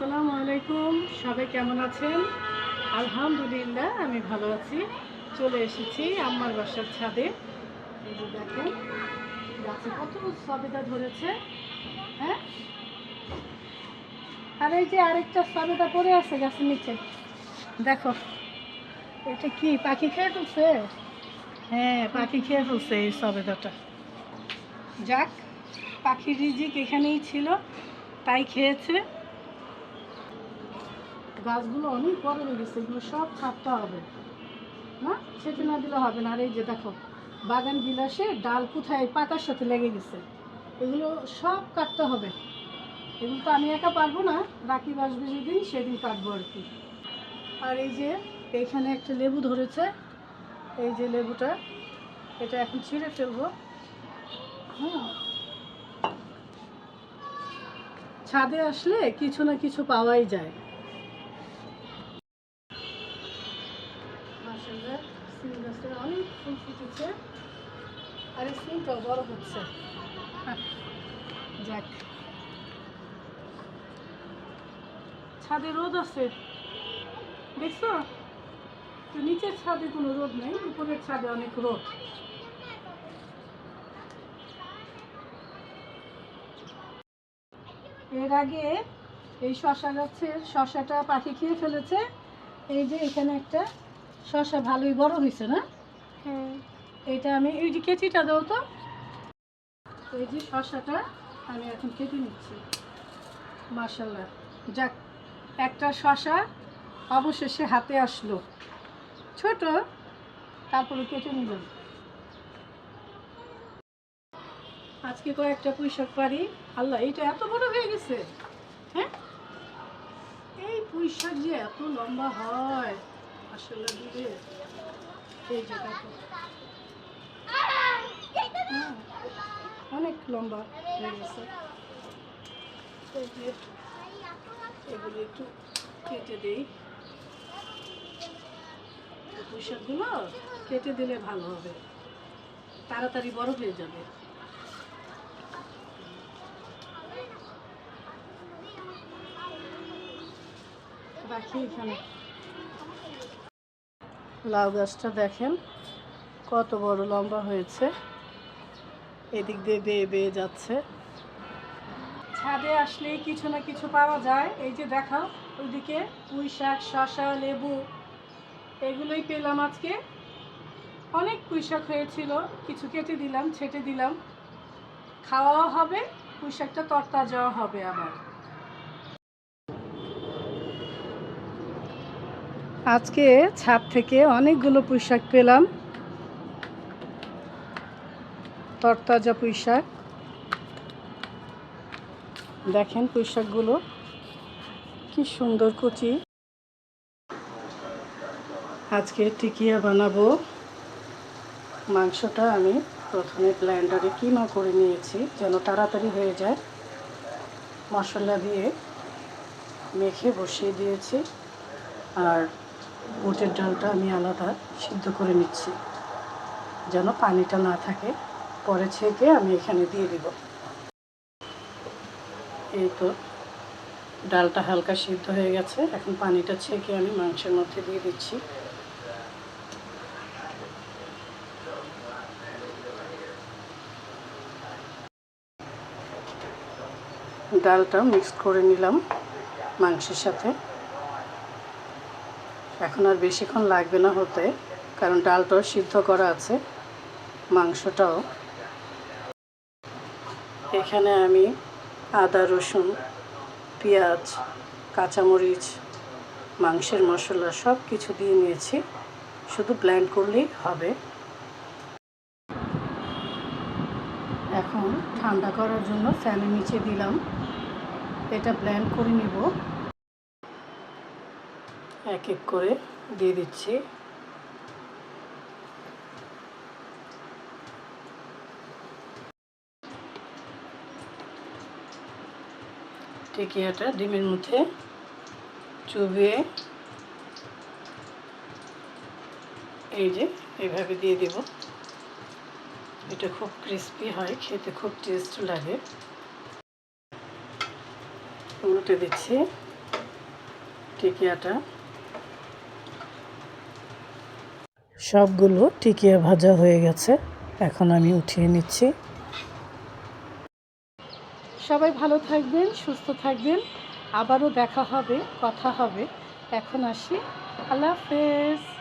আসসালামু আলাইকুম। সবাই কেমন আছেন? আলহামদুলিল্লাহ, আমি ভালো আছি। চলে এসেছি আমার বাসার ছাদে। দেখেন, গাছে কত সবেদা ধরেছে। হ্যাঁ? আর এই যে আরেকটা সবেদা পড়ে আছে গাছের নিচে। দেখো, এটা কি, পাখি খেয়ে ফেলছে? হ্যাঁ পাখি খেয়ে ফেলছে এই সবেদাটা। যাক, পাখির রিজিক এখানেই ছিল, তাই খেয়েছে। গাছগুলো অনেক বড় হয়ে গেছে, এগুলো সব ছাপতে হবে। না? সেটা না দিলে হবে না। আর এই যে দেখো, বাগান বিলাসে ডাল কোথায়? পাতার সাথে লেগে গেছে। এগুলো সব কাটতে হবে। এগুলো তো আমি একা পারব না। রাখি বাসবে যেদিন, সেদিন কাটবো আর কি। আর এই যে এইখানে একটা লেবু ধরেছে। এই যে লেবুটা, এটা এখন ছিঁড়ে ফেলব। হুম ছাদে আসলে কিছু না কিছু পাওয়াই যায়। সিম গাছে অনেক ফুল ফুটেছে। আর এই সিমটাও বড় হচ্ছে। হ্যাঁ, যাক। ছাদে রোদ আছে। দেখছ? তো নিচের ছাদে কোনো রোদ নেই উপরের ছাদে অনেক রোদ। এর আগে এই শশা গাছের শশাটা পাখি খেয়ে ফেলেছে। এই যে এখানে একটা শশা ভালোই বড় হয়েছে না? হ্যাঁ। এটা আমি এই যে কেচিটা দাও তো। এই যে শশাটা আমি এখন কেটে নিচ্ছি। মার্শাল্লাহ যাক একটা শশা অবশেষে হাতে আসলো। ছোট তারপরে কেটে নিলাম। আজকে কয়েকটা পুঁইশাক পারি আল্লাহ এইটা এত বড় হয়ে গেছে। হ্যাঁ? এই পুঁইশাক যে এত লম্বা হয়। আসলে দিবে এই যে হুম, অনেক লম্বা হয়ে গেছে। এগুলো একটু কেটে দিই। এই পুঁইশাকগুলো কেটে দিলে ভালো হবে। তাড়াতাড়ি বড় হয়ে যাবে। রাখি এখানে। লাউ গাছটা দেখেন, কত বড় লম্বা হয়েছে। এদিক দিয়ে বেয়ে বেয়ে যাচ্ছে। ছাদে আসলেই কিছু না কিছু পাওয়া যায়। এই যে দেখাও, ওইদিকে পুঁই শাক শশা লেবু, এগুলোই পেলাম আজকে। অনেক পুঁই শাক হয়েছিল, কিছু কেটে দিলাম, ছেটে দিলাম। খাওয়াও হবে, পুঁই শাকটা তরতাজাও হবে আবার। আজকে ছাদ থেকে অনেকগুলো পুঁই শাক পেলাম। তরতাজা পুঁই শাক দেখেন পুঁই শাকগুলো কি সুন্দর কুচি। আজকে টিকিয়া বানাবো। মাংসটা আমি প্রথমে ব্লেন্ডারে কিমা করে নিয়েছি, যেন তাড়াতাড়ি হয়ে যায়। মশলা দিয়ে মেখে বসিয়ে দিয়েছি। আর বুটের ডালটা আমি আলাদা সিদ্ধ করে নিচ্ছি। যেন পানিটা না থাকে, পরে ছেঁকে আমি এখানে দিয়ে দিব। এই তো ডালটা হালকা সিদ্ধ হয়ে গেছে। এখন পানিটা ছেঁকে আমি মাংসের মধ্যে দিয়ে দিচ্ছি। ডালটা মিক্স করে নিলাম মাংসের সাথে। এখন আর বেশিক্ষণ লাগবে না হতে, কারণ ডালটাও সিদ্ধ করা আছে, মাংসটাও। এখানে আমি আদা, রসুন, পেঁয়াজ, কাঁচামরিচ, মাংসের মশলা সব কিছু দিয়ে নিয়েছি, শুধু ব্ল্যান্ড করলেই হবে। এখন ঠান্ডা করার জন্য ফ্যানের নিচে দিলাম, এটা ব্ল্যান্ড করে নিব। এক এক করে দিয়ে দিচ্ছি। টিকিয়াটা ডিমের মধ্যে চুবিয়ে এই যে এইভাবে দিয়ে দেব। এটা খুব ক্রিস্পি হয়, খেতে খুব টেস্ট লাগে। উল্টে দিচ্ছি। টিকিয়াটা সবগুলো টিকিয়া ভাজা হয়ে গেছে। এখন আমি উঠিয়ে নিচ্ছি। সবাই ভালো থাকবেন, সুস্থ থাকবেন। আবারও দেখা হবে, কথা হবে। এখন আসি। আল্লাহ হাফেজ।